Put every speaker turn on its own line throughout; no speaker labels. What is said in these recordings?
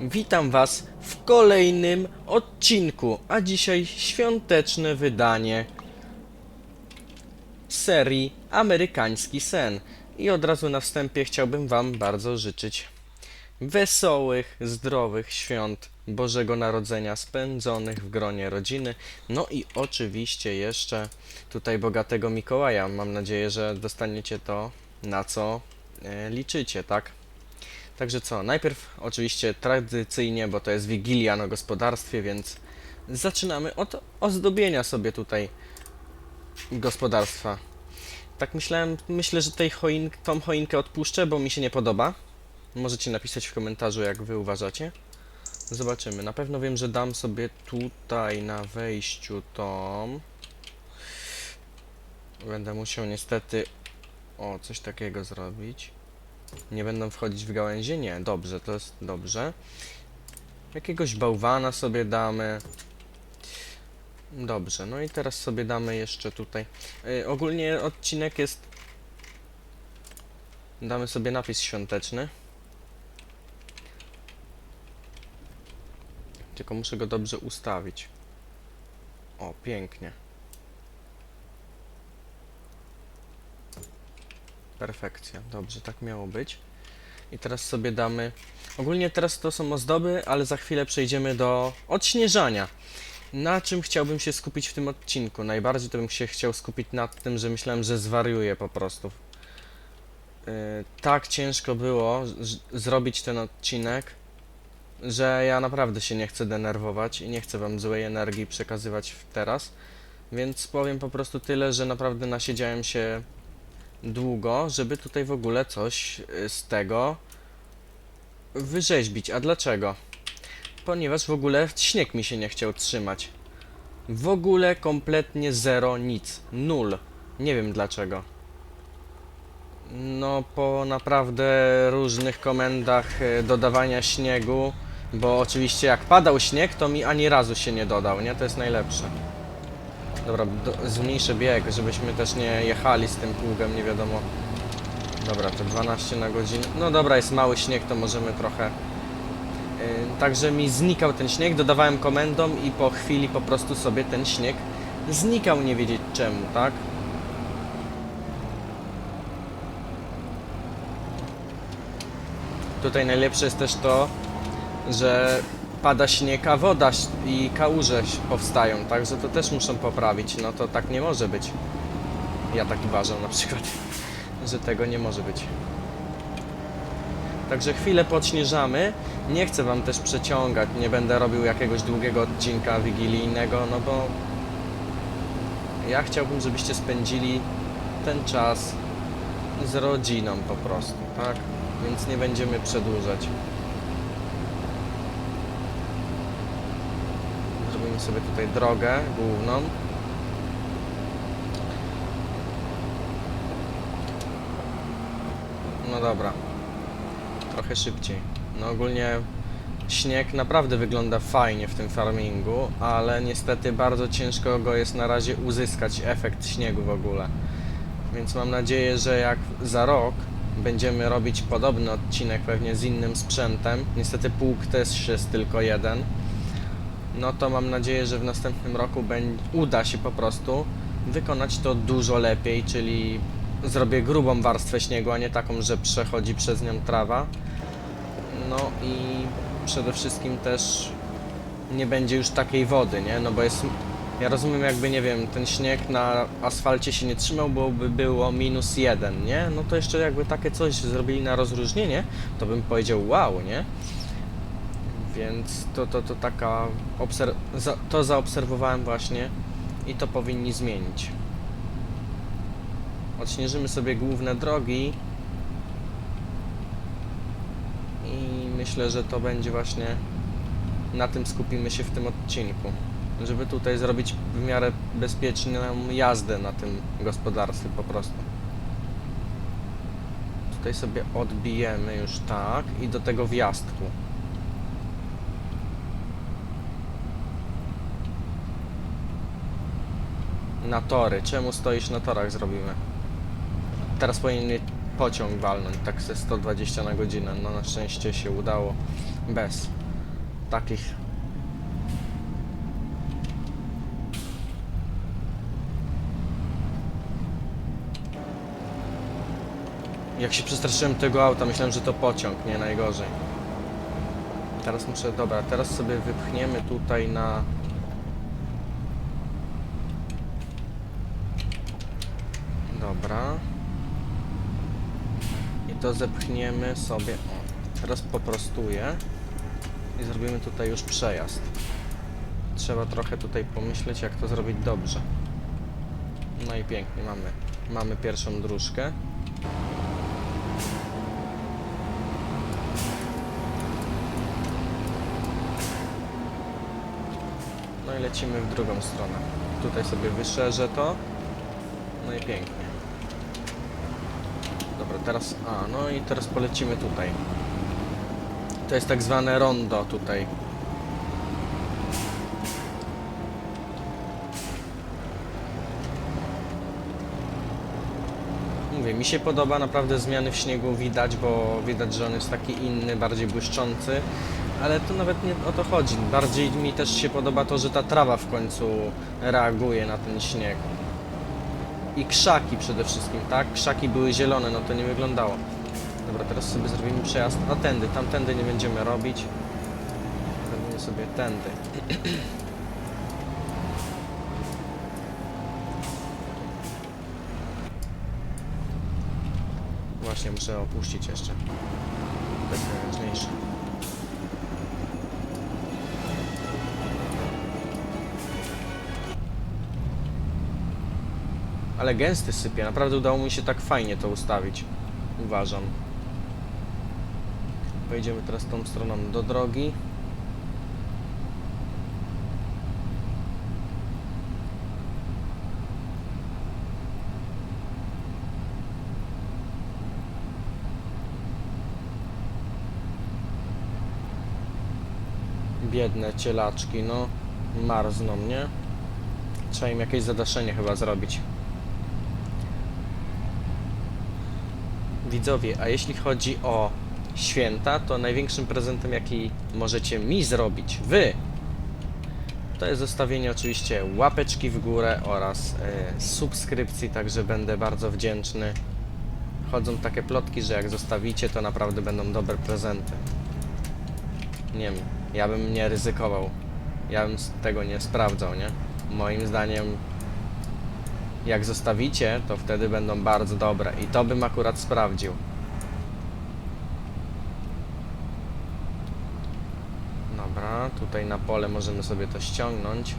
Witam Was w kolejnym odcinku, a dzisiaj świąteczne wydanie serii Amerykański Sen. I od razu na wstępie chciałbym Wam bardzo życzyć wesołych, zdrowych świąt Bożego Narodzenia spędzonych w gronie rodziny. No i oczywiście jeszcze tutaj bogatego Mikołaja. Mam nadzieję, że dostaniecie to, na co e, liczycie, tak? Także co, najpierw oczywiście tradycyjnie, bo to jest Wigilia na gospodarstwie, więc zaczynamy od ozdobienia sobie tutaj gospodarstwa. Tak myślałem, myślę, że tej tą choinkę odpuszczę, bo mi się nie podoba. Możecie napisać w komentarzu, jak wy uważacie. Zobaczymy. Na pewno wiem, że dam sobie tutaj na wejściu tą. Będę musiał niestety o coś takiego zrobić. Nie będą wchodzić w gałęzie? Nie, dobrze, to jest dobrze. Jakiegoś bałwana sobie damy. Dobrze, no i teraz sobie damy jeszcze tutaj. Y, ogólnie odcinek jest. Damy sobie napis świąteczny. Tylko muszę go dobrze ustawić. O, pięknie. Perfekcja, dobrze, tak miało być. I teraz sobie damy. Ogólnie teraz to są ozdoby, ale za chwilę przejdziemy do odśnieżania. Na czym chciałbym się skupić w tym odcinku? Najbardziej to bym się chciał skupić nad tym, że myślałem, że zwariuję po prostu. Yy, tak ciężko było zrobić ten odcinek, że ja naprawdę się nie chcę denerwować i nie chcę wam złej energii przekazywać teraz. Więc powiem po prostu tyle, że naprawdę nasiedziałem się długo, żeby tutaj w ogóle coś y, z tego wyrzeźbić. A dlaczego? Ponieważ w ogóle śnieg mi się nie chciał trzymać. W ogóle kompletnie zero, nic. Nul. Nie wiem dlaczego. No, po naprawdę różnych komendach y, dodawania śniegu, bo oczywiście jak padał śnieg, to mi ani razu się nie dodał, nie? To jest najlepsze. Dobra, do, zmniejszę bieg, żebyśmy też nie jechali z tym pługiem, nie wiadomo. Dobra, to 12 na godzinę. No dobra, jest mały śnieg, to możemy trochę. Yy, także mi znikał ten śnieg, dodawałem komendą i po chwili po prostu sobie ten śnieg znikał, nie wiedzieć czemu, tak? Tutaj najlepsze jest też to, że pada śnieg, a woda i kałuże powstają, także to też muszą poprawić. No to tak nie może być. Ja tak uważam na przykład, że tego nie może być. Także chwilę podśnieżamy. Nie chcę wam też przeciągać, nie będę robił jakiegoś długiego odcinka wigilijnego, no bo ja chciałbym, żebyście spędzili ten czas z rodziną po prostu, tak? Więc nie będziemy przedłużać. Zrobimy sobie tutaj drogę główną. No dobra. Trochę szybciej. No ogólnie śnieg naprawdę wygląda fajnie w tym farmingu, ale niestety bardzo ciężko go jest na razie uzyskać efekt śniegu w ogóle. Więc mam nadzieję, że jak za rok będziemy robić podobny odcinek pewnie z innym sprzętem. Niestety pług też jest tylko jeden no to mam nadzieję, że w następnym roku uda się po prostu wykonać to dużo lepiej, czyli zrobię grubą warstwę śniegu, a nie taką, że przechodzi przez nią trawa. No i przede wszystkim też nie będzie już takiej wody, nie? No bo jest. Ja rozumiem, jakby nie wiem, ten śnieg na asfalcie się nie trzymał, bo by było minus jeden, nie? No to jeszcze jakby takie coś zrobili na rozróżnienie, to bym powiedział wow, nie? Więc to, to, to taka. Za, to zaobserwowałem właśnie i to powinni zmienić. Odśnieżymy sobie główne drogi i myślę, że to będzie właśnie. Na tym skupimy się w tym odcinku. Żeby tutaj zrobić w miarę bezpieczną jazdę na tym gospodarstwie po prostu. Tutaj sobie odbijemy już tak i do tego wjazdku. Na tory. Czemu stoisz na torach zrobimy? Teraz powinien pociąg walnąć, tak ze 120 na godzinę. No na szczęście się udało bez. takich. Jak się przestraszyłem tego auta, myślałem, że to pociąg, nie najgorzej. Teraz muszę, dobra, teraz sobie wypchniemy tutaj na... Dobra. I to zepchniemy sobie, o, teraz poprostuję i zrobimy tutaj już przejazd. Trzeba trochę tutaj pomyśleć, jak to zrobić dobrze. No i pięknie, mamy, mamy pierwszą dróżkę. No i lecimy w drugą stronę. Tutaj sobie wyszerzę to. No i pięknie. Dobra, teraz... A, no i teraz polecimy tutaj. To jest tak zwane rondo tutaj. Mówię, mi się podoba naprawdę zmiany w śniegu widać, bo widać, że on jest taki inny, bardziej błyszczący. Ale to nawet nie o to chodzi. Bardziej mi też się podoba to, że ta trawa w końcu reaguje na ten śnieg. I krzaki przede wszystkim, tak? Krzaki były zielone, no to nie wyglądało. Dobra, teraz sobie zrobimy przejazd. A tędy, tamtędy nie będziemy robić. Robimy sobie tędy. Właśnie, muszę opuścić jeszcze. To jest najważniejsze. Ale gęsty sypie, naprawdę udało mi się tak fajnie to ustawić. Uważam. Pojedziemy teraz tą stroną do drogi. Biedne cielaczki, no. Marzną, nie? Trzeba im jakieś zadaszenie chyba zrobić. Widzowie, a jeśli chodzi o święta, to największym prezentem, jaki możecie mi zrobić, wy, to jest zostawienie oczywiście łapeczki w górę oraz e, subskrypcji, także będę bardzo wdzięczny. Chodzą takie plotki, że jak zostawicie, to naprawdę będą dobre prezenty. Nie wiem, ja bym nie ryzykował. Ja bym tego nie sprawdzał, nie? Moim zdaniem jak zostawicie, to wtedy będą bardzo dobre. I to bym akurat sprawdził. Dobra, tutaj na pole możemy sobie to ściągnąć.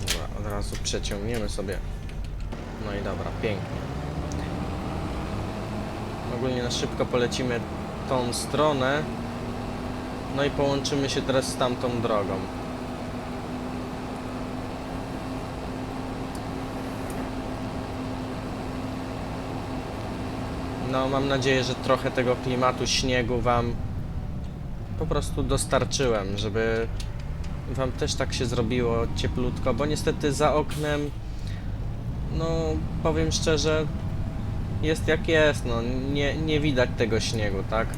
Dobra, od razu przeciągniemy sobie. No i dobra, pięknie. Ogólnie na szybko polecimy tą stronę. No i połączymy się teraz z tamtą drogą. No, mam nadzieję, że trochę tego klimatu śniegu Wam po prostu dostarczyłem, żeby Wam też tak się zrobiło cieplutko, bo niestety za oknem, no powiem szczerze, jest jak jest, no nie, nie widać tego śniegu, tak?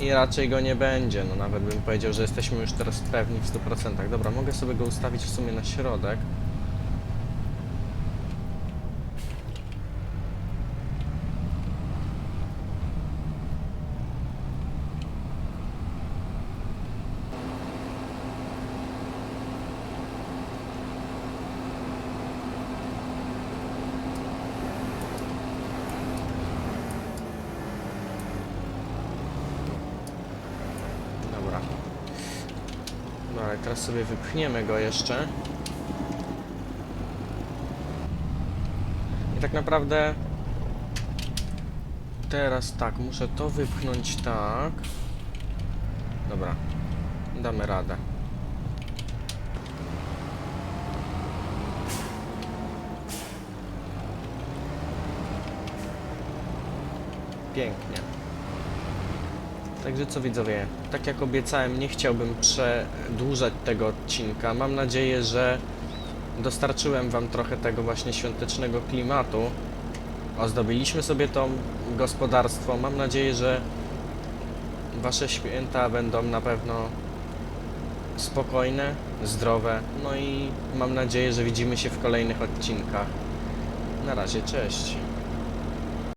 I raczej go nie będzie, no nawet bym powiedział, że jesteśmy już teraz pewni w 100%. Dobra, mogę sobie go ustawić w sumie na środek. Dobra. Dobra, teraz sobie wypchniemy go jeszcze. I tak naprawdę teraz tak, muszę to wypchnąć tak. Dobra. Damy radę. Pięknie. Także co widzowie, tak jak obiecałem, nie chciałbym przedłużać tego odcinka. Mam nadzieję, że dostarczyłem Wam trochę tego właśnie świątecznego klimatu. Ozdobiliśmy sobie to gospodarstwo. Mam nadzieję, że Wasze święta będą na pewno spokojne, zdrowe. No i mam nadzieję, że widzimy się w kolejnych odcinkach. Na razie, cześć.